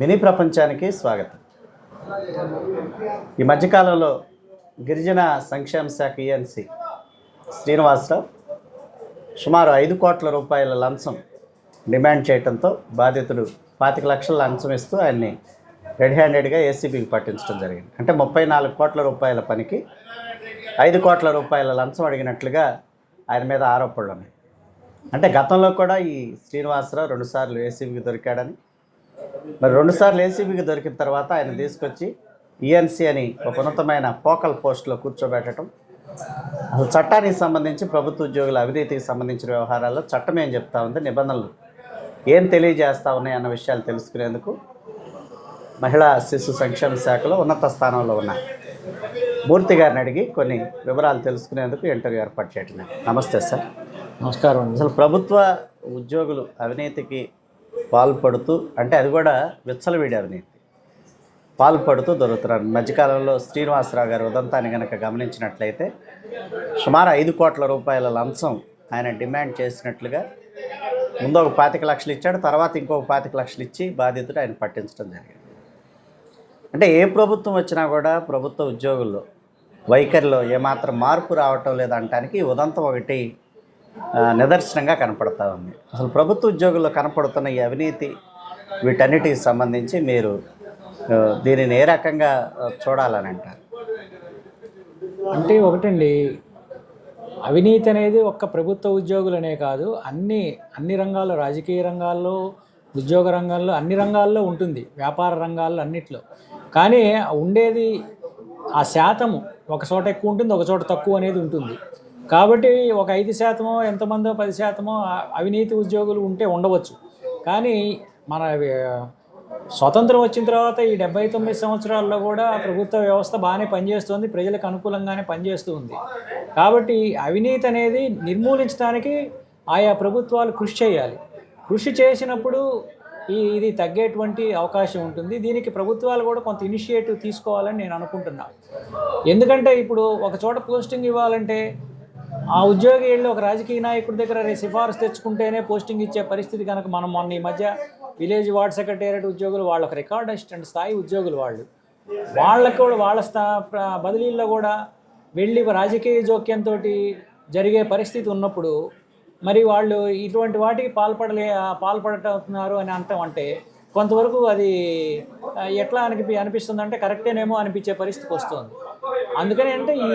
Mini ప్రపంచానికి స్వాగతం. ఈ మధ్యకాలంలో గిరిజన సంక్షేమ శాఖ ఈఎన్సి శ్రీనివాసరావు సుమారు ఐదు కోట్ల రూపాయల లంచం డిమాండ్ చేయడంతో బాధితుడు పాతిక లక్షల లంచం ఇస్తూ ఆయన్ని రెడ్ హ్యాండెడ్గా ఏసీబీకి పట్టించడం జరిగింది. అంటే ముప్పై నాలుగు కోట్ల రూపాయల పనికి ఐదు కోట్ల రూపాయల లంచం అడిగినట్లుగా ఆయన మీద ఆరోపణలు ఉన్నాయి. అంటే గతంలో కూడా ఈ శ్రీనివాసరావు రెండుసార్లు ఏసీబీకి దొరికాడని మరి రెండుసార్లు ఏసీబీకి దొరికిన తర్వాత ఆయన తీసుకొచ్చి ఈఎన్సీ అని ఒక ఉన్నతమైన ఫోకల్ పోస్టులో కూర్చోబెట్టడం. అసలు చట్టానికి సంబంధించి ప్రభుత్వ ఉద్యోగుల అవినీతికి సంబంధించిన వ్యవహారాల్లో చట్టం ఏం చెప్తా ఉంది. నిబంధనలు ఏం తెలియజేస్తా ఉన్నాయి అన్న విషయాలు తెలుసుకునేందుకు మహిళా శిశు సంక్షేమ శాఖలో ఉన్నత స్థానంలో ఉన్న. మూర్తి గారిని అడిగి కొన్ని వివరాలు తెలుసుకునేందుకు ఇంటర్వ్యూ ఏర్పాటు చేయటం నమస్తే సార్. నమస్కారం అసలు ప్రభుత్వ ఉద్యోగులు అవినీతికి పాల్పడుతూ అంటే అది కూడా విచ్చలవిడి అవినీతి పాల్పడుతూ దొరుకుతున్నారు. మధ్యకాలంలో శ్రీనివాసరావు గారి ఉదంతాన్ని కనుక గమనించినట్లయితే సుమారు ఐదు కోట్ల రూపాయల లంచం ఆయన డిమాండ్ చేసినట్లుగా ముందు ఒక పాతిక లక్షలు ఇచ్చాడు తర్వాత ఇంకొక పాతిక లక్షలు ఇచ్చి బాధితుడు ఆయన పట్టించడం జరిగింది. అంటే ఏ ప్రభుత్వం వచ్చినా కూడా ప్రభుత్వ ఉద్యోగుల్లో వైఖరిలో ఏమాత్రం మార్పు రావటం లేదంటానికి ఉదంతం ఒకటి నిదర్శనంగా కనపడతా ఉంది. అసలు ప్రభుత్వ ఉద్యోగుల్లో కనపడుతున్న ఈ అవినీతి వీటన్నిటికి సంబంధించి మీరు దీనిని ఏ రకంగా చూడాలని అంటారు? అంటే ఒకటండి అవినీతి అనేది ఒక్క ప్రభుత్వ ఉద్యోగులనే కాదు అన్ని అన్ని రంగాల్లో రాజకీయ రంగాల్లో ఉద్యోగ రంగాల్లో అన్ని రంగాల్లో ఉంటుంది వ్యాపార రంగాల్లో అన్నిట్లో. కానీ ఉండేది ఆ శాతము ఒక చోట ఎక్కువ ఉంటుంది ఒక చోట తక్కువ అనేది ఉంటుంది. కాబట్టి ఒక ఐదు శాతమో ఎంతమందో పది శాతమో అవినీతి ఉద్యోగులు ఉంటే ఉండవచ్చు. కానీ మన స్వతంత్రం వచ్చిన తర్వాత ఈ డెబ్బై తొమ్మిది సంవత్సరాల్లో కూడా ప్రభుత్వ వ్యవస్థ బాగానే పనిచేస్తుంది. ప్రజలకు అనుకూలంగానే పనిచేస్తూ ఉంది. కాబట్టి అవినీతి అనేది నిర్మూలించడానికి ఆయా ప్రభుత్వాలు కృషి చేయాలి. కృషి చేసినప్పుడు ఈ ఇది తగ్గేటువంటి అవకాశం ఉంటుంది. దీనికి ప్రభుత్వాలు కూడా కొంత ఇనిషియేటివ్ తీసుకోవాలని నేను అనుకుంటున్నాను ఎందుకంటే ఇప్పుడు ఒక చోట పోస్టింగ్ ఇవ్వాలంటే ఆ ఉద్యోగి వెళ్ళి ఒక రాజకీయ నాయకుడి దగ్గర సిఫార్సు తెచ్చుకుంటేనే పోస్టింగ్ ఇచ్చే పరిస్థితి కనుక మనం మొన్న ఈ మధ్య విలేజ్ వార్డ్ సెక్రటేరియట్ ఉద్యోగులు వాళ్ళ ఒక రికార్డ్ అసిస్టెంట్ స్థాయి ఉద్యోగులు వాళ్ళు. వాళ్ళకు కూడా వాళ్ళ స్థా బదిలీల్లో కూడా వెళ్ళి రాజకీయ జోక్యంతో జరిగే పరిస్థితి ఉన్నప్పుడు మరి వాళ్ళు ఇటువంటి వాటికి పాల్పడలే పాల్పడుతున్నారు అని అంటాం అంటే కొంతవరకు అది ఎట్లా అనిపి అనిపిస్తుంది అంటే కరెక్టేనేమో అనిపించే పరిస్థితికి వస్తుంది. అందుకని అంటే ఈ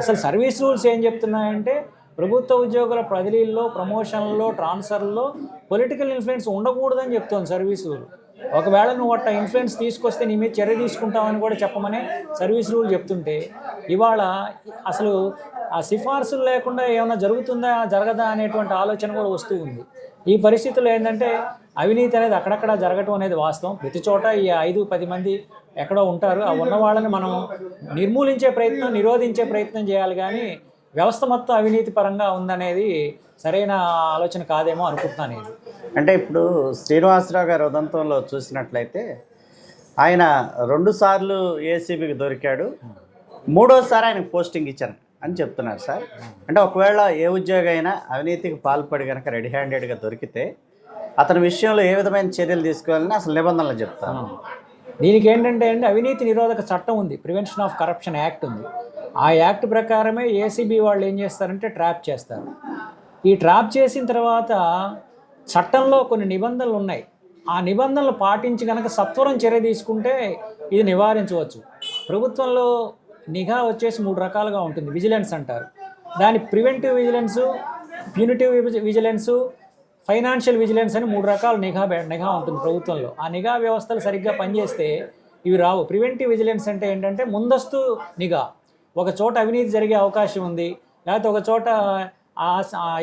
అసలు సర్వీస్ రూల్స్ ఏం చెప్తున్నాయంటే ప్రభుత్వ ఉద్యోగుల బదిలీల్లో ప్రమోషన్లో ట్రాన్స్ఫర్లో పొలిటికల్ ఇన్ఫ్లుయెన్స్ ఉండకూడదని చెప్తోంది సర్వీస్ రూల్. ఒకవేళ నువ్వు అట్ట ఇన్ఫ్లుయెన్స్ తీసుకొస్తే నీ మీద చర్య తీసుకుంటామని కూడా చెప్పమని సర్వీస్ రూల్ చెప్తుంటే ఇవాళ అసలు ఆ సిఫార్సులు లేకుండా ఏమైనా జరుగుతుందా జరగదా అనేటువంటి ఆలోచన కూడా వస్తూ ఉంది. ఈ పరిస్థితుల్లో ఏంటంటే అవినీతి అనేది అక్కడక్కడ జరగటం అనేది వాస్తవం. ప్రతి చోట ఈ ఐదు పది మంది ఎక్కడో ఉంటారు. ఆ ఉన్న వాళ్ళని మనం నిర్మూలించే ప్రయత్నం నిరోధించే ప్రయత్నం చేయాలి కానీ వ్యవస్థ మొత్తం అవినీతి పరంగా ఉందనేది సరైన ఆలోచన కాదేమో అనుకుంటున్నాను నేను. అంటే ఇప్పుడు శ్రీనివాసరావు గారి ఉదంతంలో చూసినట్లయితే ఆయన రెండుసార్లు ఏసీబీకి దొరికాడు. మూడోసారి ఆయనకు పోస్టింగ్ ఇచ్చాను అని చెప్తున్నారు సార్. అంటే ఒకవేళ ఏ ఉద్యోగి అయినా అవినీతికి పాల్పడి కనుక రెడీ హ్యాండెడ్గా దొరికితే అతని విషయంలో ఏ విధమైన చర్యలు తీసుకోవాలని అసలు నిబంధనలు చెప్తాను దీనికి ఏంటంటే అండి అవినీతి నిరోధక చట్టం ఉంది. ప్రివెన్షన్ ఆఫ్ కరప్షన్ యాక్ట్ ఉంది. ఆ యాక్ట్ ప్రకారమే ఏసీబీ వాళ్ళు ఏం చేస్తారంటే ట్రాప్ చేస్తారు. ఈ ట్రాప్ చేసిన తర్వాత చట్టంలో కొన్ని నిబంధనలు ఉన్నాయి. ఆ నిబంధనలు పాటించి కనుక సత్వరం చర్య తీసుకుంటే ఇది నివారించవచ్చు. ప్రభుత్వంలో నిఘా వచ్చేసి మూడు రకాలుగా ఉంటుంది. విజిలెన్స్ అంటారు. దాని preventive vigilance punitive vigilance financial vigilance అని మూడు రకాల నిఘా నిఘా ఉంటుంది ప్రభుత్వంలో. ఆ నిఘా వ్యవస్థలు సరిగ్గా పనిచేస్తే ఇవి రావు. ప్రివెంటివ్ విజిలెన్స్ అంటే ఏంటంటే ముందస్తు నిఘా. ఒక చోట అవినీతి జరిగే అవకాశం ఉంది లేకపోతే ఒక చోట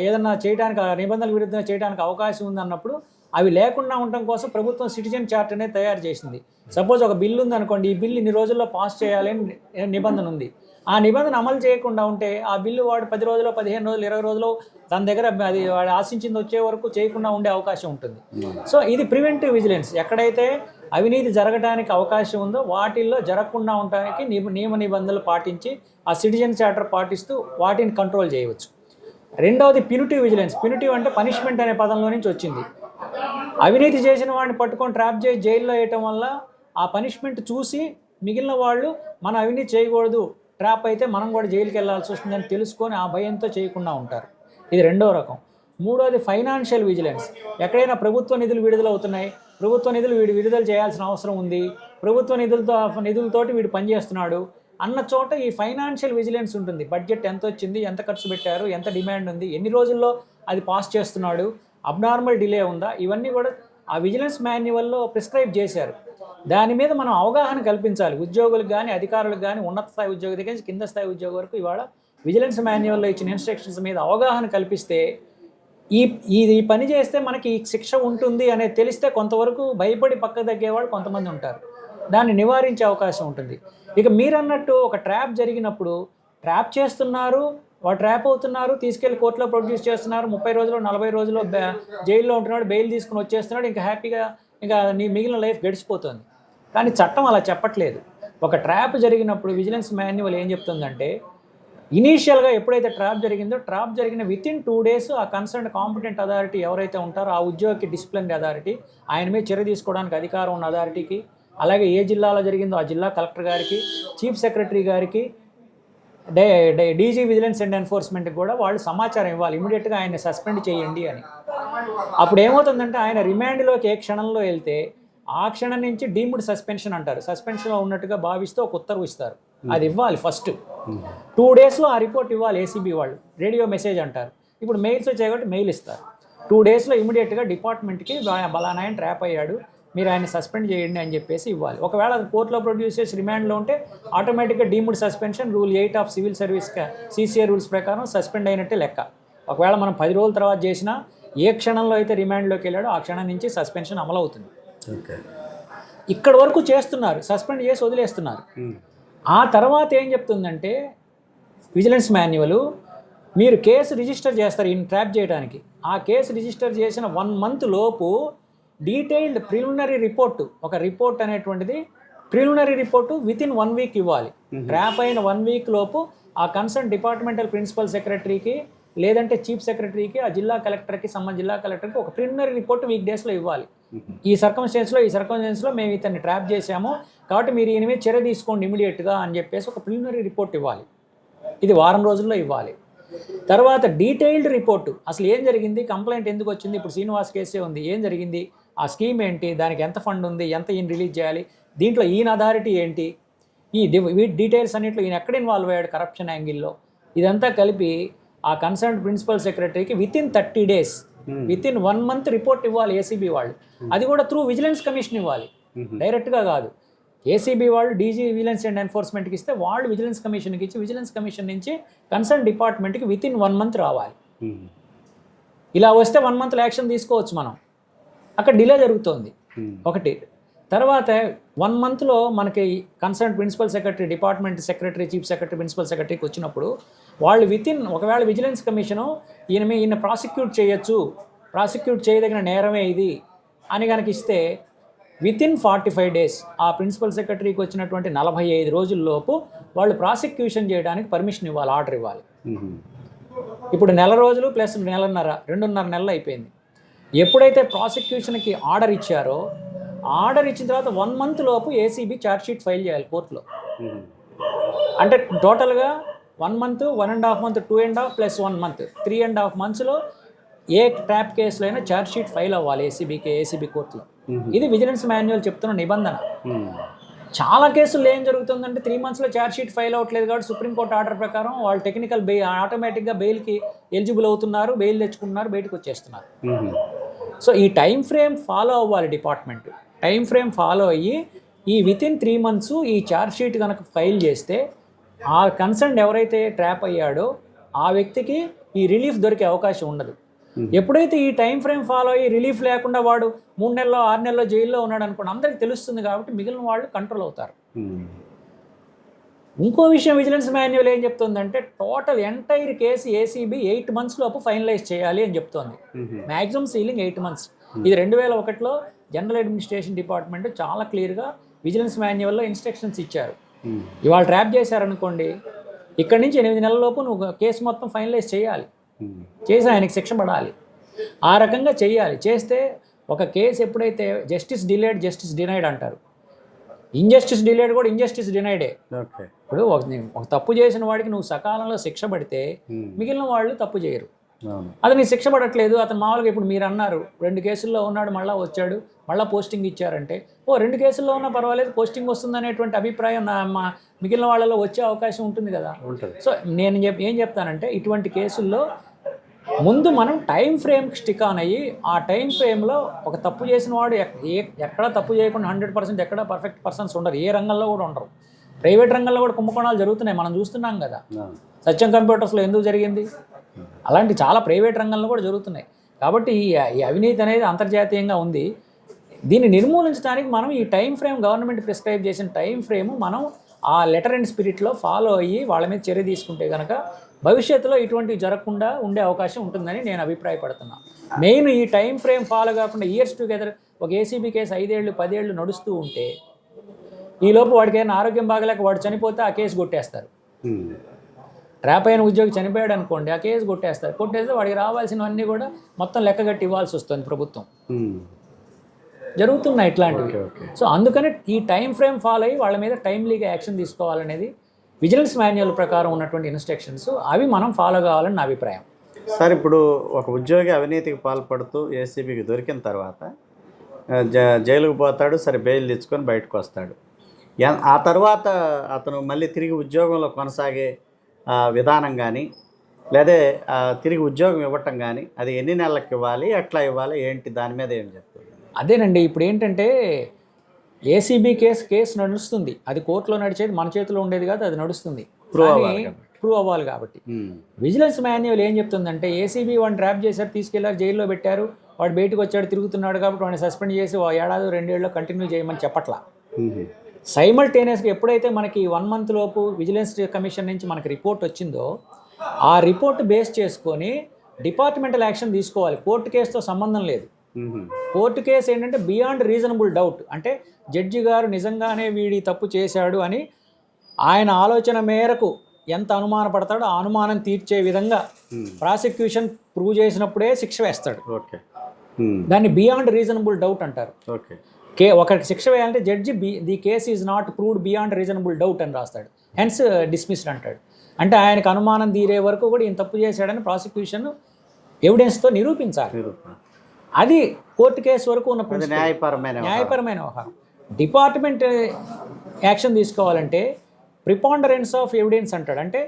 ఏదన్నా చేయడానికి నిబంధనల విరుద్ధంగా చేయడానికి అవకాశం ఉంది అన్నప్పుడు అవి లేకుండా ఉండటం కోసం ప్రభుత్వం సిటిజన్ చార్ట్ అనేది తయారు చేసింది. సపోజ్ ఒక బిల్లు ఉంది అనుకోండి ఈ బిల్లు ఇన్ని రోజుల్లో పాస్ చేయాలని నిబంధన ఉంది. ఆ నిబంధన అమలు చేయకుండా ఉంటే ఆ బిల్లు వాడు పది రోజులు పదిహేను రోజులు ఇరవై రోజులు తన దగ్గర అది వాడు ఆశించింది వచ్చే వరకు చేయకుండా ఉండే అవకాశం ఉంటుంది. సో ఇది ప్రివెంటివ్ విజిలెన్స్. ఎక్కడైతే అవినీతి జరగడానికి అవకాశం ఉందో వాటిల్లో జరగకుండా ఉండడానికి నియమ నిబంధనలు పాటించి ఆ సిటిజన్ చార్టర్ పాటిస్తూ వాటిని కంట్రోల్ చేయవచ్చు. రెండవది పినిటివ్ విజిలెన్స్. పినిటివ్ అంటే పనిష్మెంట్ అనే పదంలో నుంచి వచ్చింది. అవినీతి చేసిన వాడిని పట్టుకొని ట్రాప్ చేసి జైల్లో వేయటం వల్ల ఆ పనిష్మెంట్ చూసి మిగిలిన వాళ్ళు మనం అవినీతి చేయకూడదు ట్రాప్ అయితే మనం కూడా జైలుకి వెళ్ళాల్సి వస్తుందని తెలుసుకొని ఆ భయంతో చేయకుండా ఉంటారు. ఇది రెండో రకం. మూడోది ఫైనాన్షియల్ విజిలెన్స్. ఎక్కడైనా ప్రభుత్వ నిధులు విడుదల అవుతున్నాయి ప్రభుత్వ నిధులు వీడు విడుదల చేయాల్సిన అవసరం ఉంది. ప్రభుత్వ నిధులతో నిధులతోటి వీడు పనిచేస్తున్నాడు. అన్న చోట ఈ ఫైనాన్షియల్ విజిలెన్స్ ఉంటుంది. బడ్జెట్ ఎంత వచ్చింది ఎంత ఖర్చు పెట్టారు ఎంత డిమాండ్ ఉంది ఎన్ని రోజుల్లో అది పాస్ చేస్తున్నాడు అబ్నార్మల్ డిలే ఉందా ఇవన్నీ కూడా ఆ విజిలెన్స్ మాన్యువల్లో ప్రిస్క్రైబ్ చేశారు. దాని మీద మనం అవగాహన కల్పించాలి. ఉద్యోగులకు కానీ అధికారులకు కానీ ఉన్నత స్థాయి ఉద్యోగి దగ్గర నుంచి కింద స్థాయి ఉద్యోగి వరకు ఇవాళ విజిలెన్స్ మాన్యువల్లో ఇచ్చిన ఇన్స్ట్రక్షన్స్ మీద అవగాహన కల్పిస్తే ఈ ఇది పని చేస్తే మనకి ఈ శిక్ష ఉంటుంది అనేది తెలిస్తే కొంతవరకు భయపడి పక్క తగ్గేవాళ్ళు కొంతమంది ఉంటారు. దాన్ని నివారించే అవకాశం ఉంటుంది. ఇక మీరన్నట్టు ఒక ట్రాప్ జరిగినప్పుడు ట్రాప్ చేస్తున్నారు వాడు ట్రాప్ అవుతున్నారు తీసుకెళ్ళి కోర్టులో ప్రొడ్యూస్ చేస్తున్నారు ముప్పై రోజులు నలభై రోజులు జైల్లో ఉంటున్నాడు బెయిల్ తీసుకుని వచ్చేస్తున్నాడు ఇంకా హ్యాపీగా ఇంకా నీ మిగిలిన లైఫ్ గడిచిపోతుంది. కానీ చట్టం అలా చెప్పట్లేదు. ఒక ట్రాప్ జరిగినప్పుడు విజిలెన్స్ మాన్యువల్ ఏం చెప్తుందంటే ఇనీషియల్గా ఎప్పుడైతే ట్రాప్ జరిగిందో ట్రాప్ జరిగిన విత్ ఇన్ టూ డేస్ ఆ కన్సర్న్ కాంపిటెంట్ అథారిటీ ఎవరైతే ఉంటారో ఆ ఉద్యోగికి డిసిప్లినరీ అథారిటీ ఆయన మీద చర్య తీసుకోవడానికి అధికారం ఉన్న అథారిటీకి అలాగే ఏ జిల్లాలో జరిగిందో ఆ జిల్లా కలెక్టర్ గారికి చీఫ్ సెక్రటరీ గారికి డే డే డీజీ విజిలెన్స్ అండ్ ఎన్ఫోర్స్మెంట్కి కూడా వాళ్ళు సమాచారం ఇవ్వాలి. ఇమీడియట్గా ఆయన సస్పెండ్ చేయండి అని. అప్పుడు ఏమవుతుందంటే ఆయన రిమాండ్లోకి ఏ క్షణంలో వెళ్తే ఆ క్షణం నుంచి డీమ్డ్ సస్పెన్షన్ అంటారు. సస్పెన్షన్లో ఉన్నట్టుగా భావిస్తూ ఒక ఉత్తర్వు ఇస్తారు. అది ఇవ్వాలి ఫస్ట్. టూ డేస్లో ఆ రిపోర్ట్ ఇవ్వాలి ఏసీబీ వాళ్ళు. రేడియో మెసేజ్ అంటారు. ఇప్పుడు మెయిల్స్ వచ్చాయి కాబట్టి మెయిల్ ఇస్తారు. టూ డేస్లో ఇమీడియట్గా డిపార్ట్మెంట్కి బలానా ఆయన ట్రాప్ అయ్యాడు. మీరు ఆయన సస్పెండ్ చేయండి అని చెప్పేసి ఇవ్వాలి. ఒకవేళ అది కోర్టులో ప్రొడ్యూస్ చేసి రిమాండ్లో ఉంటే ఆటోమేటిక్గా deemed suspension rule eight of civil service CCA rules ప్రకారం సస్పెండ్ అయినట్టే లెక్క. ఒకవేళ మనం పది రోజుల తర్వాత చేసినా ఏ క్షణంలో అయితే రిమాండ్లోకి వెళ్ళాడో ఆ క్షణం నుంచి సస్పెన్షన్ అమలు అవుతుంది. ఓకే. ఇక్కడ వరకు చేస్తున్నారు సస్పెండ్ చేసి వదిలేస్తున్నారు. ఆ తర్వాత ఏం చెప్తుందంటే విజిలెన్స్ మాన్యువల్ మీరు కేసు రిజిస్టర్ చేస్తారు ఇన్ ట్రాప్ చేయడానికి ఆ కేసు రిజిస్టర్ చేసిన వన్ మంత్ లోపు డీటెయిల్డ్ ప్రిలిమినరీ రిపోర్టు ఒక రిపోర్ట్ అనేటువంటిది preliminary report within one week ఇవ్వాలి. ట్రాప్ అయిన వన్ వీక్ లోపు ఆ కన్సర్న్ డిపార్ట్మెంటల్ ప్రిన్సిపల్ సెక్రటరీకి లేదంటే చీఫ్ సెక్రటరీకి ఆ జిల్లా కలెక్టర్కి సంబంధ జిల్లా కలెక్టర్కి ఒక ప్రిలిమినరీ రిపోర్ట్ వీక్ డేస్లో ఇవ్వాలి. ఈ సర్కమ్స్టెన్స్లో ఈ సర్కమ్స్టెన్స్లో మేము ఇతన్ని ట్రాప్ చేశాము. కాబట్టి మీరు ఈయన మీద చర్య తీసుకోండి ఇమీడియట్గా అని చెప్పేసి ఒక ప్రిలిమినరీ రిపోర్ట్ ఇవ్వాలి. ఇది వారం రోజుల్లో ఇవ్వాలి. తర్వాత డీటెయిల్డ్ రిపోర్టు. అసలు ఏం జరిగింది? కంప్లైంట్ ఎందుకు వచ్చింది? ఇప్పుడు శ్రీనివాస్ కేసే ఉంది. ఏం జరిగింది? ఆ స్కీమ్ ఏంటి దానికి ఎంత ఫండ్ ఉంది ఎంత ఈయన రిలీజ్ చేయాలి దీంట్లో ఈయన అథారిటీ ఏంటి ఈ వీటి డీటెయిల్స్ అన్నింటిలో ఈయన ఎక్కడ ఇన్వాల్వ్ అయ్యాడు కరప్షన్ యాంగిల్లో ఇదంతా కలిపి ఆ కన్సర్న్ ప్రిన్సిపల్ సెక్రటరీకి within thirty days within one month report ఇవ్వాలి ఏసీబీ వాళ్ళు. అది కూడా త్రూ విజిలెన్స్ కమిషన్ ఇవ్వాలి. డైరెక్ట్గా కాదు. ఏసీబీ వాళ్ళు డీజీ విజిలెన్స్ అండ్ ఎన్ఫోర్స్మెంట్కి ఇస్తే వాళ్ళు విజిలెన్స్ కమిషన్కి ఇచ్చి విజిలెన్స్ కమిషన్ నుంచి కన్సర్న్ డిపార్ట్మెంట్కి విత్ ఇన్ వన్ మంత్ రావాలి. ఇలా వస్తే వన్ మంత్లో యాక్షన్ తీసుకోవచ్చు మనం. అక్కడ డిలే జరుగుతోంది. ఒకటి. తర్వాత వన్ మంత్లో మనకి concern principal secretary department secretary chief secretary principal సెక్రటరీకి వచ్చినప్పుడు వాళ్ళు విత్ ఇన్ ఒకవేళ విజిలెన్స్ కమిషను ఈయన మీ ఈయన ప్రాసిక్యూట్ చేయొచ్చు. ప్రాసిక్యూట్ చేయదగిన నేరమే ఇది అని కనుక ఇస్తే within forty five days ఆ ప్రిన్సిపల్ సెక్రటరీకి వచ్చినటువంటి నలభై ఐదు రోజుల్లోపు వాళ్ళు ప్రాసిక్యూషన్ చేయడానికి పర్మిషన్ ఇవ్వాలి ఆర్డర్ ఇవ్వాలి. ఇప్పుడు నెల రోజులు ప్లస్ నెలన్నర రెండున్నర నెలలు అయిపోయింది. ఎప్పుడైతే ప్రాసిక్యూషన్కి ఆర్డర్ ఇచ్చారో ఆర్డర్ ఇచ్చిన తర్వాత వన్ మంత్ లోపు ఏసీబీ ఛార్జ్షీట్ ఫైల్ చేయాలి కోర్టులో. అంటే టోటల్గా one month one and half month two and half plus one month. Three and half మంత్స్లో ఏ ట్రాప్ కేసులో అయినా ఛార్జ్షీట్ ఫైల్ అవ్వాలి ఏసీబీకి ఏసీబీ కోర్టులో. ఇది విజిలెన్స్ మాన్యువల్ చెప్తున్న నిబంధన. చాలా కేసుల్లో ఏం జరుగుతుందంటే త్రీ మంత్స్లో ఛార్జ్ షీట్ ఫైల్ అవ్వట్లేదు కాబట్టి సుప్రీంకోర్టు ఆర్డర్ ప్రకారం వాళ్ళు టెక్నికల్ బెయిల్ ఆటోమేటిక్గా బెయిల్కి ఎలిజిబుల్ అవుతున్నారు బెయిల్ తెచ్చుకుంటున్నారు బయటకు వచ్చేస్తున్నారు. సో ఈ టైం ఫ్రేమ్ ఫాలో అవ్వాలి డిపార్ట్మెంట్ టైం ఫ్రేమ్ ఫాలో అయ్యి ఈ విత్ ఇన్ త్రీ మంత్స్ ఈ ఛార్జ్ షీట్ కనుక ఫైల్ చేస్తే ఆ కన్సర్న్ ఎవరైతే ట్రాప్ అయ్యాడో ఆ వ్యక్తికి ఈ రిలీఫ్ దొరికే అవకాశం ఉండదు. ఎప్పుడైతే ఈ టైం ఫ్రేమ్ ఫాలో అయ్యి రిలీఫ్ లేకుండా వాడు మూడు నెలల్లో ఆరు నెలల్లో జైల్లో ఉన్నాడు అనుకోండి అందరికి తెలుస్తుంది కాబట్టి మిగిలిన వాళ్ళు కంట్రోల్ అవుతారు. ఇంకో విషయం విజిలెన్స్ మాన్యువల్ ఏం చెప్తుందంటే total entire case ACB eight months లోపు ఫైనలైజ్ చేయాలి అని చెప్తోంది. మ్యాక్సిమం సీలింగ్ ఎయిట్ మంత్స్ ఇది రెండు వేల ఒకటిలో జనరల్ అడ్మినిస్ట్రేషన్ డిపార్ట్మెంట్ చాలా క్లియర్గా విజిలెన్స్ మాన్యువల్లో ఇన్స్ట్రక్షన్స్ ఇచ్చారు. ఇవాళ ట్రాప్ చేశారనుకోండి ఇక్కడి నుంచి ఎనిమిది నెలల లోపు నువ్వు కేసు మొత్తం ఫైనలైజ్ చేయాలి. చేసి ఆయనకి శిక్ష పడాలి. ఆ రకంగా చేయాలి. చేస్తే ఒక కేసు ఎప్పుడైతే జస్టిస్ డిలేడ్ జస్టిస్ డినైడ్ అంటారు. ఇంజస్టిస్ డిలేడ్ కూడా ఇంజస్టిస్ డినైడే ఇప్పుడు ఒక తప్పు చేసిన వాడికి నువ్వు సకాలంలో శిక్ష పడితే మిగిలిన వాళ్ళు తప్పు చేయరు. అతనికి శిక్ష పడట్లేదు. అతను మామూలుగా ఇప్పుడు మీరు అన్నారు రెండు కేసుల్లో ఉన్నాడు మళ్ళీ వచ్చాడు మళ్ళీ పోస్టింగ్ ఇచ్చారంటే ఓ రెండు కేసుల్లో ఉన్నా పర్వాలేదు పోస్టింగ్ వస్తుందనేటువంటి అభిప్రాయం నా మా మిగిలిన వాళ్ళలో వచ్చే అవకాశం ఉంటుంది కదా. సో నేను ఏం చెప్తానంటే ఇటువంటి కేసుల్లో ముందు మనం టైం ఫ్రేమ్కి స్టిక్ ఆన్ అయ్యి ఆ టైం ఫ్రేమ్లో ఒక తప్పు చేసిన వాడు ఎక్కడ తప్పు చేయకుండా హండ్రెడ్ పర్సెంట్ ఎక్కడ పర్ఫెక్ట్ పర్సన్స్ ఉండరు. ఏ రంగంలో కూడా ఉండరు. ప్రైవేట్ రంగంలో కూడా కుంభకోణాలు జరుగుతున్నాయి. మనం చూస్తున్నాం కదా. సత్యం కంప్యూటర్స్లో ఎందుకు జరిగింది? అలాంటి చాలా ప్రైవేట్ రంగంలో కూడా జరుగుతున్నాయి. కాబట్టి ఈ ఈ అవినీతి అనేది అంతర్జాతీయంగా ఉంది. దీన్ని నిర్మూలించడానికి మనం ఈ టైం ఫ్రేమ్ గవర్నమెంట్ ప్రిస్క్రైబ్ చేసిన టైం ఫ్రేమ్ మనం ఆ లెటర్ అండ్ స్పిరిట్లో ఫాలో అయ్యి వాళ్ళ మీద చర్య తీసుకుంటే కనుక భవిష్యత్తులో ఇటువంటివి జరగకుండా ఉండే అవకాశం ఉంటుందని నేను అభిప్రాయపడుతున్నా మెయిన్ ఈ టైం ఫ్రేమ్ ఫాలో కాకుండా ఇయర్స్ టుగెదర్ ఒక ఏసీబీ కేసు ఐదేళ్ళు పదేళ్ళు నడుస్తూ ఉంటే ఈలోపు వాడికి ఏమైనా ఆరోగ్యం బాగలేక వాడు చనిపోతే ఆ కేసు కొట్టేస్తారు. ట్రాప్ అయిన ఉద్యోగి చనిపోయాడు అనుకోండి ఆ కేసు కొట్టేస్తారు కొట్టేస్తే వాడికి రావాల్సినవన్నీ కూడా మొత్తం లెక్కగట్టి ఇవ్వాల్సి వస్తుంది ప్రభుత్వం. జరుగుతున్నాయి ఇట్లాంటివి సో అందుకని ఈ టైం ఫ్రేమ్ ఫాలో అయ్యి వాళ్ళ మీద టైమ్లీగా యాక్షన్ తీసుకోవాలనేది విజిలెన్స్ మాన్యువల్ ప్రకారం ఉన్నటువంటి ఇన్స్ట్రక్షన్స్ అవి మనం ఫాలో కావాలని నా అభిప్రాయం. సార్ ఇప్పుడు ఒక ఉద్యోగి అవినీతికి పాల్పడుతూ ఏసీబీకి దొరికిన తర్వాత జైలుకు పోతాడు సరే బెయిల్ తెచ్చుకొని బయటకు వస్తాడు. ఆ తర్వాత అతను మళ్ళీ తిరిగి ఉద్యోగంలో కొనసాగే విధానం కానీ లేదా తిరిగి ఉద్యోగం ఇవ్వటం కానీ అది ఎన్ని నెలలకు ఇవ్వాలి ఎట్లా ఇవ్వాలి ఏంటి దాని మీద ఏం చెప్తుంది అదేనండి ఇప్పుడు ఏంటంటే ఏసీబీ కేసు కేసు నడుస్తుంది అది కోర్టులో నడిచేది మన చేతిలో ఉండేది కాదు అది నడుస్తుంది. ప్రూవ్ అవ్వాలి కాబట్టి. విజిలెన్స్ మాన్యువల్ ఏం చెప్తుందంటే ఏసీబీ వాడిని ట్రాప్ చేశారు తీసుకెళ్ళారు జైల్లో పెట్టారు వాడు బయటకు వచ్చాడు తిరుగుతున్నాడు కాబట్టి వాడిని సస్పెండ్ చేసి ఏడాది రెండేళ్ళు కంటిన్యూ చేయమని చెప్పట్లా. సైమల్టేనియస్గా ఎప్పుడైతే మనకి వన్ మంత్ లోపు విజిలెన్స్ కమిషన్ నుంచి మనకి రిపోర్ట్ వచ్చిందో ఆ రిపోర్ట్ బేస్ చేసుకొని డిపార్ట్మెంటల్ యాక్షన్ తీసుకోవాలి కోర్టు కేసుతో సంబంధం లేదు. కోర్టు కేసు ఏంటంటే బియాండ్ రీజనబుల్ డౌట్. అంటే జడ్జి గారు నిజంగానే వీడి తప్పు చేశాడు అని ఆయన ఆలోచన మేరకు ఎంత అనుమానపడతాడో ఆ అనుమానం తీర్చే విధంగా. ప్రాసిక్యూషన్ ప్రూవ్ చేసినప్పుడే శిక్ష వేస్తాడు. ఓకే. దాన్ని బియాండ్ రీజనబుల్ డౌట్ అంటారు. ఓకే. కే ఒక శిక్ష వేయాలంటే judge be the case is not proved beyond reasonable doubt అని రాస్తాడు. హెన్స్ డిస్మిస్డ్ అంటాడు. అంటే ఆయనకు అనుమానం తీరే వరకు కూడా ఈయన తప్పు చేశాడని ప్రాసిక్యూషన్ ఎవిడెన్స్తో నిరూపించాలి. అది కోర్టు కేసు వరకు ఉన్న. న్యాయపరమైన. న్యాయపరమైన వ్యవహారం డిపార్ట్మెంట్ యాక్షన్ తీసుకోవాలంటే ప్రిపాండరెన్స్ ఆఫ్ ఎవిడెన్స్ అంటాడు అంటే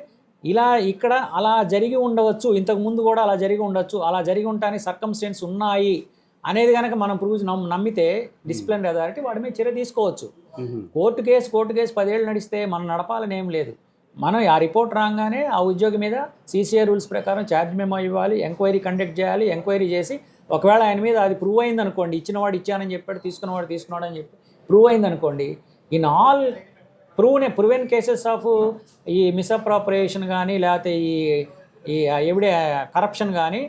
ఇలా ఇక్కడ అలా జరిగి ఉండవచ్చు ఇంతకు ముందు కూడా అలా జరిగి ఉండొచ్చు అలా జరిగి ఉండటానికి సర్కమ్స్టెన్స్ ఉన్నాయి అనేది కనుక మనం ప్రూవ్ నమ్- నమ్మితే డిసిప్లినరీ అథారిటీ వాడి మీద చర్య తీసుకోవచ్చు. కోర్టు కేసు కోర్టు కేసు పదేళ్ళు నడిస్తే మనం నడపాలని ఏం లేదు మనం ఆ రిపోర్ట్ రాగానే ఆ ఉద్యోగి మీద సీసీఐ రూల్స్ ప్రకారం ఛార్జ్ మెమో ఇవ్వాలి ఎంక్వైరీ కండక్ట్ చేయాలి ఎంక్వైరీ చేసి ఒకవేళ ఆయన మీద అది ప్రూవ్ అయింది అనుకోండి ఇచ్చినవాడు ఇచ్చానని చెప్పాడు తీసుకున్నవాడు తీసుకున్నాడు అని చెప్పి ప్రూవ్ అయింది అనుకోండి ఇన్ ఆల్ ప్రూవ్నే ప్రూవెన్ కేసెస్ ఆఫ్ ఈ మిస్అప్రాపరేషన్ కానీ లేకపోతే ఈ ఈ ఎవిడే కరప్షన్ కానీ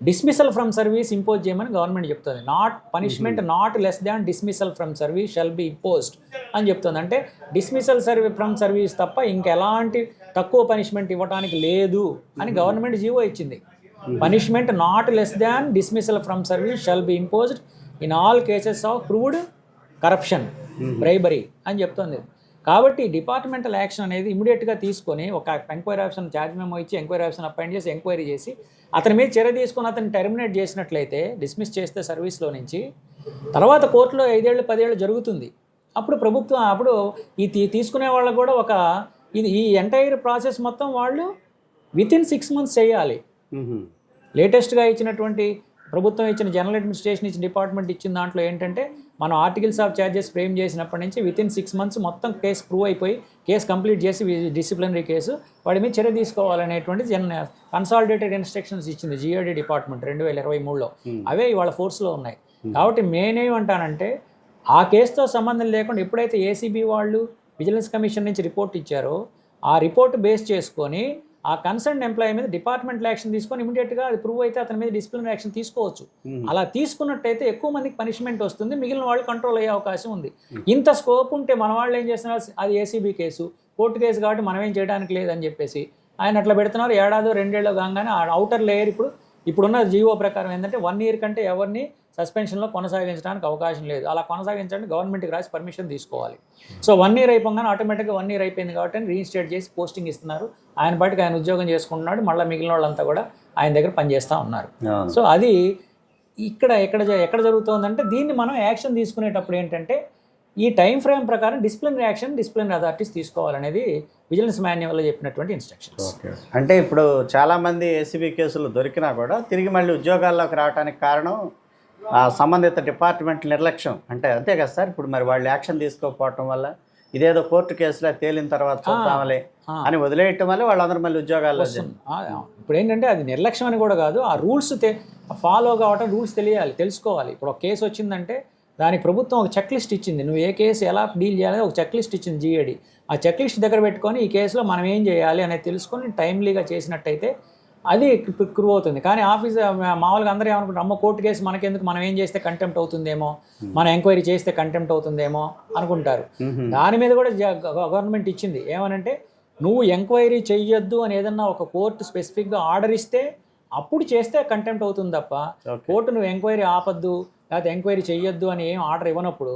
డిస్మిసల్ ఫ్రమ్ సర్వీస్ ఇంపోజ్ చేయమని గవర్నమెంట్ చెప్తుంది. Not punishment not less than dismissal from service shall be imposed అని చెప్తుంది. అంటే డిస్మిసల్ సర్వీ ఫ్రమ్ సర్వీస్ తప్ప ఇంకెలాంటి తక్కువ పనిష్మెంట్ ఇవ్వడానికి లేదు అని గవర్నమెంట్ జీవో ఇచ్చింది. Punishment not less than dismissal from service shall be imposed in all cases of proved corruption bribery అని చెప్తుంది. కాబట్టి డిపార్ట్మెంటల్ యాక్షన్ అనేది ఇమీడియట్గా తీసుకొని ఒక ఎంక్వైరీ ఆప్షన్ ఛార్జ్ మెమో ఇచ్చి ఎంక్వైరీ ఆప్షన్ అపాయింట్ చేసి ఎంక్వైరీ చేసి అతని మీద చర్య తీసుకొని అతన్ని టెర్మినేట్ చేసినట్లయితే డిస్మిస్ చేస్తే సర్వీస్లో నుంచి తర్వాత కోర్టులో ఐదేళ్ళు పదేళ్ళు జరుగుతుంది. అప్పుడు ప్రభుత్వం అప్పుడు ఈ తీసుకునే వాళ్ళకు కూడా ఒక ఇది ఈ ఎంటైర్ ప్రాసెస్ మొత్తం వాళ్ళు విత్ ఇన్ సిక్స్ మంత్స్ చేయాలి. ఉమ్. లేటెస్ట్గా ఇచ్చినటువంటి ప్రభుత్వం ఇచ్చిన జనరల్ అడ్మినిస్ట్రేషన్ ఇచ్చిన డిపార్ట్మెంట్ ఇచ్చిన దాంట్లో ఏంటంటే మనం ఆర్టికల్స్ ఆఫ్ ఛార్జెస్ ఫ్రేమ్ చేసినప్పటి నుంచి విత్ ఇన్ సిక్స్ మంత్స్ మొత్తం కేసు ప్రూవ్ అయిపోయి కేసు కంప్లీట్ చేసి డిసిప్లినరీ కేసు వాడి మీద చర్య తీసుకోవాలనేటువంటి జన్ కన్సాలిడేటెడ్ ఇన్స్ట్రక్షన్స్ ఇచ్చింది జియోడి డిపార్ట్మెంట్ రెండు వేల ఇరవై మూడులో. అవే ఇవాళ ఫోర్స్లో ఉన్నాయి. కాబట్టి నేనేమంటానంటే ఆ కేసుతో సంబంధం లేకుండా ఎప్పుడైతే ఏసీబీ వాళ్ళు విజిలెన్స్ కమిషన్ నుంచి రిపోర్ట్ ఇచ్చారో ఆ రిపోర్ట్ బేస్ చేసుకొని ఆ కన్సర్న్ ఎంప్లాయీ మీద డిపార్ట్మెంటల్ యాక్షన్ తీసుకొని ఇమీడియట్గా అది ప్రూవ్ అయితే అతని మీద డిసిప్లినరీ యాక్షన్ తీసుకోవచ్చు. అలా తీసుకున్నట్టయితే ఎక్కువ మందికి పనిష్మెంట్ వస్తుంది. మిగిలిన వాళ్ళు కంట్రోల్ అయ్యే అవకాశం ఉంది. ఇంత స్కోప్ ఉంటే మన వాళ్ళు ఏం చేస్తున్నారు? అది ఏసీబీ కేసు. కోర్టు కేసు కాబట్టి మనం ఏం చేయడానికి లేదని చెప్పేసి ఆయన అట్లా పెడుతున్నారు. ఏడాదో రెండేళ్ళు కాగానే ఆ అవుటర్ లేయర్ ఇప్పుడు ఇప్పుడున్న జీవో ప్రకారం ఏంటంటే వన్ ఇయర్ కంటే ఎవరిని సస్పెన్షన్లో కొనసాగించడానికి అవకాశం లేదు. అలా కొనసాగించడానికి గవర్నమెంట్కి రాసి పర్మిషన్ తీసుకోవాలి. సో వన్ ఇయర్ అయిపోగానే ఆటోమేటిక్గా వన్ ఇయర్ అయిపోయింది కాబట్టి రీఇన్స్టేట్ చేసి పోస్టింగ్ ఇస్తున్నారు. ఆయన పాటికి ఆయన ఉద్యోగం చేసుకుంటున్నాడు. మళ్ళీ మిగిలిన వాళ్ళంతా కూడా ఆయన దగ్గర పనిచేస్తూ ఉన్నారు. సో అది ఇక్కడ ఎక్కడ ఎక్కడ జరుగుతుందంటే దీన్ని మనం యాక్షన్ తీసుకునేటప్పుడు ఏంటంటే ఈ టైం ఫ్రేమ్ ప్రకారం డిసిప్లిన్ యాక్షన్ డిసిప్లిన్ అథారిటీస్ తీసుకోవాలనేది విజిలెన్స్ మాన్యువల్లో చెప్పినటువంటి ఇన్స్ట్రక్షన్స్. అంటే ఇప్పుడు చాలామంది ఏసీబీ కేసులు దొరికినా కూడా తిరిగి మళ్ళీ ఉద్యోగాల్లోకి రావడానికి కారణం సంబంధిత డిపార్ట్మెంట్ నిర్లక్ష్యం. అంటే అంతే కదా సార్ ఇప్పుడు మరి వాళ్ళు యాక్షన్ తీసుకోకపోవటం వల్ల ఇదేదో కోర్టు కేసులో తేలిన తర్వాత చూద్దామలే అని వదిలేయటం వల్ల వాళ్ళందరూ మళ్ళీ. ఆ, ఇప్పుడు ఏంటంటే అది నిర్లక్ష్యం అని కూడా కాదు ఆ రూల్స్ ఫాలో కావటం రూల్స్ తెలియాలి తెలుసుకోవాలి. ఇప్పుడు ఒక కేసు వచ్చిందంటే దానికి ప్రభుత్వం ఒక చెక్ లిస్ట్ ఇచ్చింది. నువ్వు ఏ కేసు ఎలా డీల్ చేయాలి ఒక చెక్ లిస్ట్ ఇచ్చింది జీఏడి ఆ చెక్ లిస్ట్ దగ్గర పెట్టుకొని ఈ కేసులో మనం ఏం చేయాలి అనేది తెలుసుకొని టైమ్లీగా చేసినట్టయితే అది ప్రూవ్ అవుతుంది కానీ ఆఫీస్ మామూలుగా అందరూ ఏమనుకుంటారు అమ్మ కోర్టు కేసు మనకెందుకు మనం ఏం చేస్తే కంటెంప్ట్ అవుతుందేమో మనం ఎంక్వైరీ చేస్తే కంటెంప్ట్ అవుతుందేమో అనుకుంటారు. దాని మీద కూడా గవర్నమెంట్ ఇచ్చింది. ఏమనంటే నువ్వు ఎంక్వైరీ చెయ్యొద్దు అని ఏదన్నా ఒక కోర్టు స్పెసిఫిక్గా ఆర్డర్ ఇస్తే అప్పుడు చేస్తే కంటెంప్ట్ అవుతుంది తప్ప కోర్టు నువ్వు ఎంక్వైరీ ఆపద్దు లేకపోతే ఎంక్వైరీ చెయ్యొద్దు అని ఏం ఆర్డర్ ఇవ్వనప్పుడు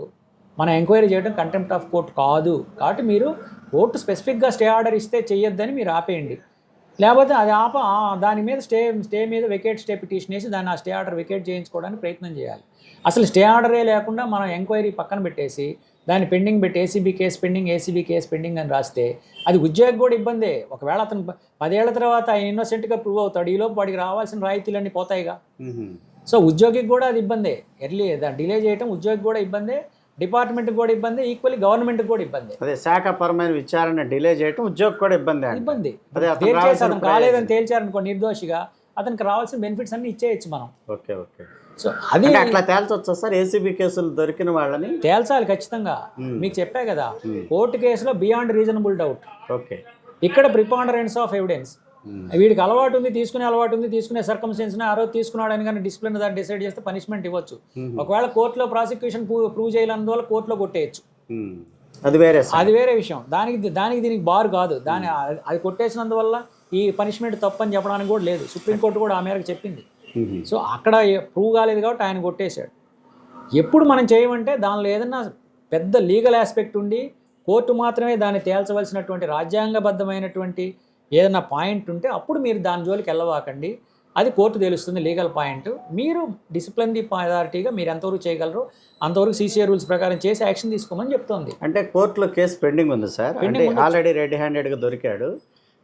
మనం ఎంక్వైరీ చేయడం కంటెంప్ట్ ఆఫ్ కోర్ట్ కాదు. కాబట్టి మీరు కోర్టు స్పెసిఫిక్గా స్టే ఆర్డర్ ఇస్తే చెయ్యొద్దని మీరు ఆపేయండి. లేకపోతే అది ఆప దాని మీద స్టే స్టే మీద వెకేట్ స్టే పిటిషన్ వేసి దాన్ని ఆ స్టే ఆర్డర్ వెకేట్ చేయించుకోవడానికి ప్రయత్నం చేయాలి. అసలు స్టే ఆర్డరే లేకుండా మనం ఎంక్వైరీ పక్కన పెట్టేసి దాన్ని పెండింగ్ పెట్టి ACB case pending ACB case pending అని రాస్తే అది ఉద్యోగి కూడా ఇబ్బందే. ఒకవేళ అతను పదేళ్ళ తర్వాత ఆయన ఇన్నోసెంట్గా ప్రూవ్ అవుతాడు. ఈలోపు వాడికి రావాల్సిన రాయితీలన్నీ పోతాయిగా. సో ఉద్యోగికి కూడా అది ఇబ్బందే. ఎర్లీ దాన్ని డిలే చేయటం ఉద్యోగికి కూడా ఇబ్బందే. డిపార్ట్మెంట్కి కూడా ఇబ్బంది ఈక్వల్లీ గవర్నమెంట్కి కూడా ఇబ్బంది. అదే శాఖపరమైన విచారణ డిలే చేయటం ఉద్యోగం కూడా ఇబ్బంది ఇబ్బంది. తేల్చేసి అతను కాలేదని తేల్చారనుకో నిర్దోషిగా అతనికి రావాల్సిన బెనిఫిట్స్ అన్ని ఇచ్చేయచ్చు మనం. Okay okay. సో అది అంటే అట్లా తేల్చొచ్చా సార్? ఏసీబీ కేసులు దొరికిన వాళ్ళని? తేల్చాలి ఖచ్చితంగా. మీకు చెప్పా కదా. కోర్టు కేసులో బియాండ్ రీజనబుల్ డౌట్ ఓకే. ఇక్కడ ప్రిపాండరెన్స్ ఆఫ్ ఎవిడెన్స్. వీడికి అలవాటు ఉంది తీసుకునే అలవాటు ఉంది తీసుకునే సర్కమ్స్టెన్స్ ఆ రోజు తీసుకున్నాడని కానీ డిసిప్లిన్ దాన్ని డిసైడ్ చేస్తే పనిష్మెంట్ ఇవ్వచ్చు. మ్మ్. ఒకవేళ కోర్టులో ప్రాసిక్యూషన్ ప్రూవ్ చేయాలన్నందువల్ల కోర్టులో కొట్టేయచ్చు. మ్మ్. అది వేరే అది వేరే విషయం. దానికి దానికి దీనికి బార్ కాదు. దాని అది కొట్టేసినందువల్ల ఈ పనిష్మెంట్ తప్పని చెప్పడానికి కూడా లేదు. సుప్రీంకోర్టు కూడా ఆ మేరకు చెప్పింది. సో అక్కడ ప్రూవ్ కాలేదు కాబట్టి ఆయన కొట్టేశాడు. ఎప్పుడు మనం చేయమంటే దానిలో ఏదన్నా పెద్ద లీగల్ ఆస్పెక్ట్ ఉండి కోర్టు మాత్రమే దాన్ని తేల్చవలసినటువంటి రాజ్యాంగబద్ధమైనటువంటి ఏదన్నా పాయింట్ ఉంటే అప్పుడు మీరు దాని జోలికి వెళ్ళవాకండి. అది కోర్టు తెలుస్తుంది లీగల్ పాయింట్. మీరు డిసిప్లిన్ ది అథారిటీగా మీరు ఎంతవరకు చేయగలరు అంతవరకు సీసీఐ రూల్స్ ప్రకారం చేసి యాక్షన్ తీసుకోమని చెప్తోంది. అంటే కోర్టులో కేసు పెండింగ్ ఉంది సార్. అంటే. ఆల్రెడీ రెడీ హ్యాండెడ్గా దొరికాడు.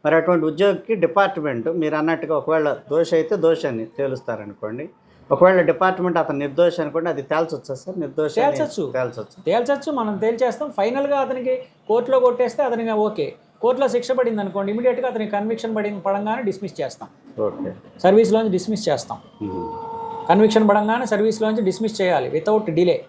మరి అటువంటి ఉద్యోగికి డిపార్ట్మెంట్ మీరు అన్నట్టుగా ఒకవేళ దోష అయితే దోషాన్ని తేలుస్తారనుకోండి. ఒకవేళ డిపార్ట్మెంట్ అతను నిర్దోష అనుకోండి అది తేల్చొచ్చా సార్? నిర్దోష తేల్చొచ్చు. తేల్చొచ్చు? తేల్చచ్చు మనం తేల్చేస్తాం. ఫైనల్గా అతనికి కోర్టులో కొట్టేస్తే అతనికి ఓకే. కోర్టులో శిక్ష పడింది అనుకోండి ఇమీడియట్గా అతనికి కన్విక్షన్ పడింది పడంగానే డిస్మిస్ చేస్తాం. ఓకే. సర్వీస్లోంచి డిస్మిస్ చేస్తాం. కన్విక్షన్ పడంగానే సర్వీస్లోంచి డిస్మిస్ చేయాలి వితౌట్ డిలే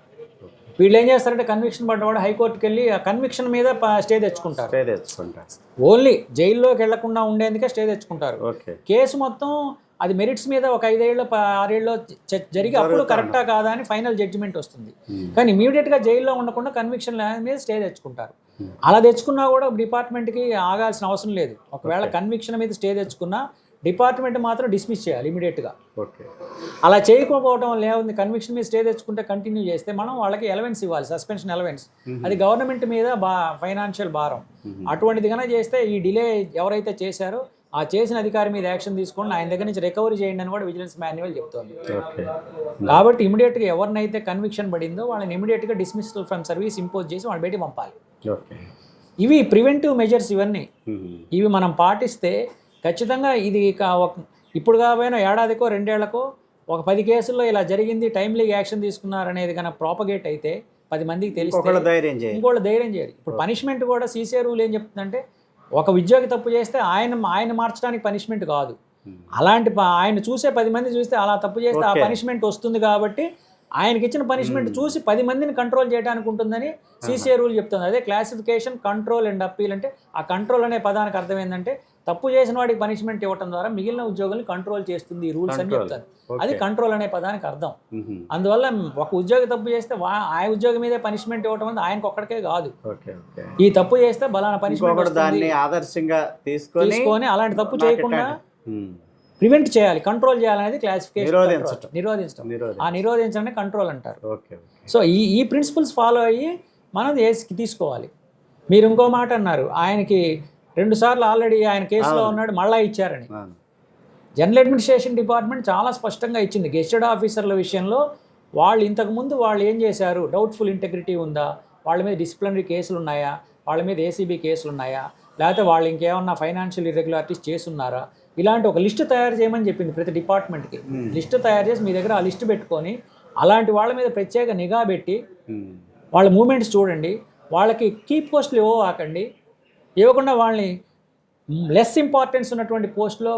వీళ్ళు ఏం చేస్తారంటే కన్విక్షన్ పడ్డవాడు హైకోర్టుకి వెళ్ళి ఆ కన్విక్షన్ మీద స్టే తెచ్చుకుంటారు. స్టే తెచ్చుకుంటా ఓన్లీ జైల్లోకి వెళ్ళకుండా ఉండేందుకే స్టే తెచ్చుకుంటారు. ఓకే. కేసు మొత్తం అది మెరిట్స్ మీద ఒక ఐదేళ్ళు ఆరేళ్ళు జరిగి అప్పుడు కరెక్టా కాదా అని ఫైనల్ జడ్జిమెంట్ వస్తుంది. మ్మ్. కానీ ఇమీడియట్గా జైల్లో ఉండకుండా కన్విక్షన్ మీద స్టే తెచ్చుకుంటారు. Hmm. అలా తెచ్చుకున్నా కూడా డిపార్ట్మెంట్కి ఆగాల్సిన అవసరం లేదు. ఒకవేళ కన్విక్షన్ మీద స్టే తెచ్చుకున్నా డిపార్ట్మెంట్ మాత్రం డిస్మిస్ చేయాలి ఇమీడియట్గా ఓకే అలా చేయకపోవడం వల్ల ఏముంది? కన్విక్షన్ మీద స్టే తెచ్చుకుంటే కంటిన్యూ చేస్తే మనం వాళ్ళకి ఎలవెన్స్ ఇవ్వాలి సస్పెన్షన్ ఎలవెన్స్ అది గవర్నమెంట్ మీద బా ఫైనాన్షియల్ భారం. అటువంటిది కనుక చేస్తే ఈ డిలే ఎవరైతే చేశారో ఆ చేసిన అధికారి మీద యాక్షన్ తీసుకోండి ఆయన దగ్గర నుంచి రికవరీ చేయండి అని కూడా విజిలెన్స్ మాన్యువల్ చెప్తోంది. కాబట్టి ఇమీడియట్గా ఎవరినైతే కన్విక్షన్ పడిందో వాళ్ళని ఇమీడియట్గా డిస్మిస్టల్ ఫ్రమ్ సర్వీస్ ఇంపోజ్ చేసి వాళ్ళు బయటికి పంపాలి. ఇవి ప్రివెంటివ్ మెజర్స్ ఇవన్నీ. ఇవి మనం పాటిస్తే ఖచ్చితంగా ఇది ఇప్పుడు కాకపోయినా ఏడాదికో రెండేళ్ళకో ఒక పది కేసుల్లో ఇలా జరిగింది టైమ్లీ యాక్షన్ తీసుకున్నారనేది కనుక ప్రాపగేట్ అయితే పది మందికి చేయండి ఇంకోళ్ళు ధైర్యం చేయాలి. ఇప్పుడు పనిష్మెంట్ కూడా సీసీ రూల్ ఏం చెప్తుందంటే ఒక ఉద్యోగి తప్పు చేస్తే ఆయన ఆయన మార్చడానికి పనిష్మెంట్ కాదు మ్మ్. అలాంటి ఆయన చూసే పది మంది చూస్తే అలా తప్పు చేస్తే ఆ. పనిష్మెంట్ వస్తుంది కాబట్టి ఆయనకి ఇచ్చిన పనిష్మెంట్ చూసి పది మందిని కంట్రోల్ చేయడానికి ఉంటుందని సీసీఐ రూల్ చెప్తుంది అదే క్లాసిఫికేషన్ కంట్రోల్ అండ్ అప్పీల్ అంటే ఆ కంట్రోల్ అనే పదానికి అర్థం ఏంటంటే తప్పు చేసిన వాడికి పనిష్మెంట్ ఇవ్వడం ద్వారా మిగిలిన ఉద్యోగుల్ని కంట్రోల్ చేస్తుంది ఈ రూల్స్ అని. చెప్తారు. అది కంట్రోల్ అనే పదానికి అర్థం. అందువల్ల ఒక ఉద్యోగి తప్పు చేస్తే ఆ ఉద్యోగి మీదే పనిష్మెంట్ ఇవ్వడం అనేది ఆయనకు ఒక్కడికే కాదు. ఈ తప్పు చేస్తే బలానా పనిష్మెంట్ దాన్ని ఆదర్శంగా తీసుకొని అలాంటి తప్పు చేయకుండా. ప్రివెంట్ చేయాలి కంట్రోల్ చేయాలనేది క్లాసిఫికేషన్. నిరోధించడం నిరోధి ఆ నిరోధించడాన్ని కంట్రోల్ అంటారు. ఓకే సో ఈ ఈ ప్రిన్సిపల్స్ ఫాలో అయ్యి మనం తీసుకోవాలి. మీరు ఇంకో మాట అన్నారు ఆయనకి రెండు సార్లు ఆల్రెడీ ఆయన కేసులో ఉన్నాడు మళ్ళా ఇచ్చారని. జనరల్ అడ్మినిస్ట్రేషన్ డిపార్ట్మెంట్ చాలా స్పష్టంగా ఇచ్చింది. గెస్టెడ్ ఆఫీసర్ల విషయంలో వాళ్ళు ఇంతకుముందు వాళ్ళు ఏం చేశారు? డౌట్ఫుల్ ఇంటెగ్రిటీ ఉందా? వాళ్ళ మీద డిసిప్లినరీ కేసులు ఉన్నాయా? వాళ్ళ మీద ఏసీబీ కేసులు ఉన్నాయా? లేకపోతే వాళ్ళు ఇంకేమన్నా ఫైనాన్షియల్ ఇర్రెగ్యులారిటీస్ చేసున్నారా ఇలాంటి ఒక లిస్ట్ తయారు చేయమని చెప్పింది ప్రతి డిపార్ట్మెంట్కి లిస్ట్ తయారు చేసి మీ దగ్గర ఆ లిస్ట్ పెట్టుకొని అలాంటి వాళ్ళ మీద ప్రత్యేక నిఘా పెట్టి. వాళ్ళ మూమెంట్స్ చూడండి. వాళ్ళకి కీ పోస్టులు ఇవ్వకండి ఇవ్వకుండా వాళ్ళని లెస్ ఇంపార్టెన్స్ ఉన్నటువంటి పోస్ట్లో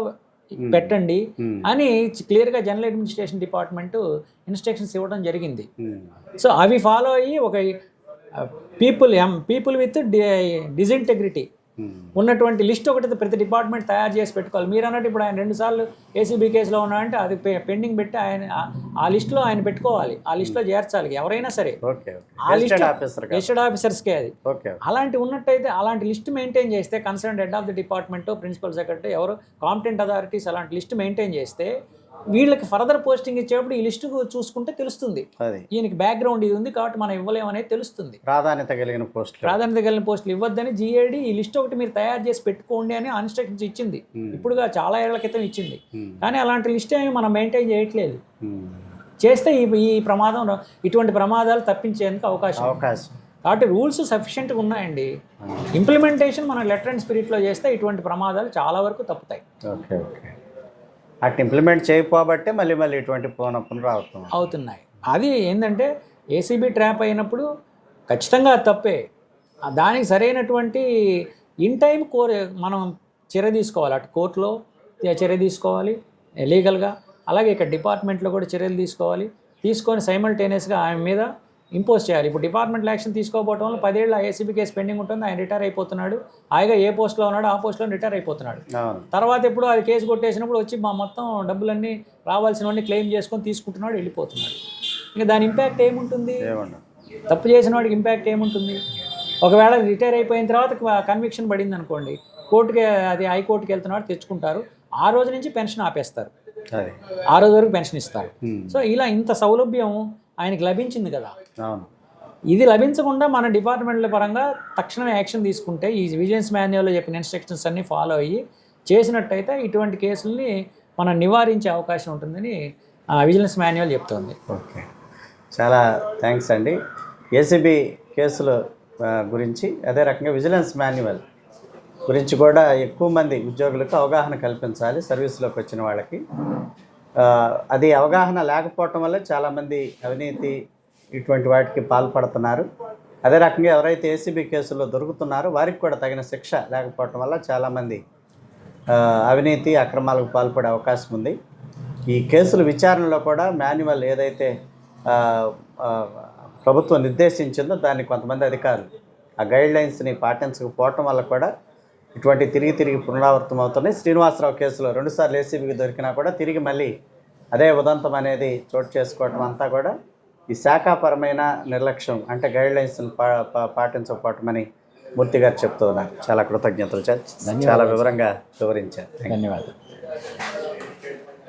పెట్టండి Hmm. అని క్లియర్గా జనరల్ అడ్మినిస్ట్రేషన్ డిపార్ట్మెంట్ ఇన్స్ట్రక్షన్స్ ఇవ్వడం జరిగింది. సో అవి ఫాలో అయ్యి ఒక people M people with disintegrity. ఉన్నటువంటి లిస్ట్ ఒకటి ప్రతి డిపార్ట్మెంట్ తయారు చేసి పెట్టుకోవాలి. మీరు అన్నట్టు ఇప్పుడు ఆయన రెండు సార్లు ఏసీబీ కేసులో ఉన్నారంటే అది పెండింగ్ పెట్టి ఆయన ఆ- లిస్టులో ఆయన పెట్టుకోవాలి. ఆ లిస్టులో చేర్చాలి ఎవరైనా సరే. ఆ లిస్ట్ గెస్టెడ్ ఆఫీసర్స్కే అది. అలాంటి ఉన్నట్టయితే అలాంటి లిస్ట్ మెయింటైన్ చేస్తే concern head of the department principal secretary ఎవరు కాంపిటెంట్ అథారిటీస్ అలాంటి లిస్ట్ మెయింటైన్ చేస్తే వీళ్ళకి ఫర్దర్ పోస్టింగ్ ఇచ్చేప్పుడు ఈ లిస్ట్ చూసుకుంటే తెలుస్తుంది. ఈయనకి బ్యాక్గ్రౌండ్ ఇది ఉంది కాబట్టి మనం ఇవ్వలేము అనేది తెలుస్తుంది. ప్రాధాన్యత కలిగిన పోస్టులు ప్రాధాన్యత కలిగిన పోస్టులు ఇవ్వద్దని జీఏడి ఈ లిస్ట్ ఒకటి మీరు తయారు చేసి పెట్టుకోండి అని ఇన్స్ట్రక్షన్స్ ఇచ్చింది. ఇప్పుడుగా చాలా ఏళ్ళ క్రితం ఇచ్చింది. కానీ అలాంటి లిస్ట్ ఏమి మనం మెయింటైన్ చేయట్లేదు. చేస్తే ఈ ఈ ప్రమాదం ఇటువంటి ప్రమాదాలు తప్పించేందుకు అవకాశం. అవకాశం. కాబట్టి రూల్స్ సఫిషియెంట్గా ఉన్నాయండి. ఇంప్లిమెంటేషన్ మనం లెటర్ అండ్ స్పిరిట్లో చేస్తే ఇటువంటి ప్రమాదాలు చాలా వరకు తప్పుతాయి. Okay okay. అటు ఇంప్లిమెంట్ చేయకపోబట్టే మళ్ళీ మళ్ళీ ఇటువంటి పోనప్పులు పునరావృతం అవుతున్నాయి. అది ఏంటంటే ఏసీబీ ట్రాప్ అయినప్పుడు ఖచ్చితంగా తప్పే. దానికి సరైనటువంటి ఇన్ టైం కోర్ మనం చర్య తీసుకోవాలి. అటు కోర్టులో చర్య తీసుకోవాలి లీగల్గా అలాగే ఇక్కడ డిపార్ట్మెంట్లో కూడా చర్యలు తీసుకోవాలి. తీసుకొని సైమల్టేనియస్గా ఆమె మీద ఇంపోజ్ చేయాలి. ఇప్పుడు డిపార్ట్మెంట్ యాక్షన్ తీసుకోకపోవడం వల్ల పదేళ్ళు ఏసీబీ కేసు పెండింగ్ ఉంటుంది ఆయన రిటైర్ అయిపోతున్నాడు. హాయిగా ఏ పోస్ట్లో ఉన్నాడో ఆ పోస్ట్లో రిటైర్ అయిపోతున్నాడు. తర్వాత ఎప్పుడు అది కేసు కొట్టేసినప్పుడు వచ్చి మా మొత్తం డబ్బులన్నీ రావాల్సినవన్నీ క్లెయిమ్ చేసుకొని తీసుకుంటున్నాడు వెళ్ళిపోతున్నాడు. ఇంకా దాని ఇంపాక్ట్ ఏముంటుంది? తప్పు చేసిన వాడికి ఇంపాక్ట్ ఏముంటుంది? ఒకవేళ రిటైర్ అయిపోయిన తర్వాత కన్విక్షన్ పడింది అనుకోండి కోర్టుకి అది హైకోర్టుకి వెళ్తున్నవాడు తెచ్చుకుంటారు. ఆ రోజు నుంచి పెన్షన్ ఆపేస్తారు. ఆ రోజు వరకు పెన్షన్ ఇస్తారు. సో ఇలా ఇంత సౌలభ్యం ఆయనకి లభించింది కదా. ఇది లభించకుండా మన డిపార్ట్మెంట్ల పరంగా తక్షణమే యాక్షన్ తీసుకుంటే ఈ విజిలెన్స్ మాన్యువల్లో చెప్పిన ఇన్స్ట్రక్షన్స్ అన్నీ ఫాలో అయ్యి చేసినట్టయితే ఇటువంటి కేసుల్ని మనం నివారించే అవకాశం ఉంటుందని విజిలెన్స్ మాన్యువల్ చెప్తోంది. ఓకే. చాలా థ్యాంక్స్ అండి. ఏసీబీ కేసుల గురించి అదే రకంగా విజిలెన్స్ మాన్యువల్ గురించి కూడా ఎక్కువ మంది ఉద్యోగులకు అవగాహన కల్పించాలి సర్వీస్లోకి వచ్చిన వాళ్ళకి. అది అవగాహన లేకపోవటం వల్ల చాలామంది అవినీతి ఇటువంటి వాటికి పాల్పడుతున్నారు. అదే రకంగా ఎవరైతే ఏసీబీ కేసుల్లో దొరుకుతున్నారో వారికి కూడా తగిన శిక్ష లేకపోవటం వల్ల చాలామంది అవినీతి అక్రమాలకు పాల్పడే అవకాశం ఉంది. ఈ కేసుల విచారణలో కూడా మాన్యువల్ ఏదైతే ప్రభుత్వం నిర్దేశించిందో దాన్ని కొంతమంది అధికారులు ఆ గైడ్లైన్స్ని పాటించకపోవటం వల్ల కూడా ఇటువంటి తిరిగి తిరిగి పునరావృతం అవుతున్నాయి. శ్రీనివాసరావు కేసులో రెండుసార్లు ఏసీబీకి దొరికినా కూడా తిరిగి మళ్ళీ అదే ఉదంతం అనేది చోటు చేసుకోవటం అంతా కూడా ఈ శాఖాపరమైన నిర్లక్ష్యం అంటే గైడ్ లైన్స్ని పా పా- పాటించకపోవటమని మూర్తి గారు చెప్తూ ఉన్నారు. చాలా కృతజ్ఞతలు చాలా వివరంగా వివరించారు. ధన్యవాదాలు.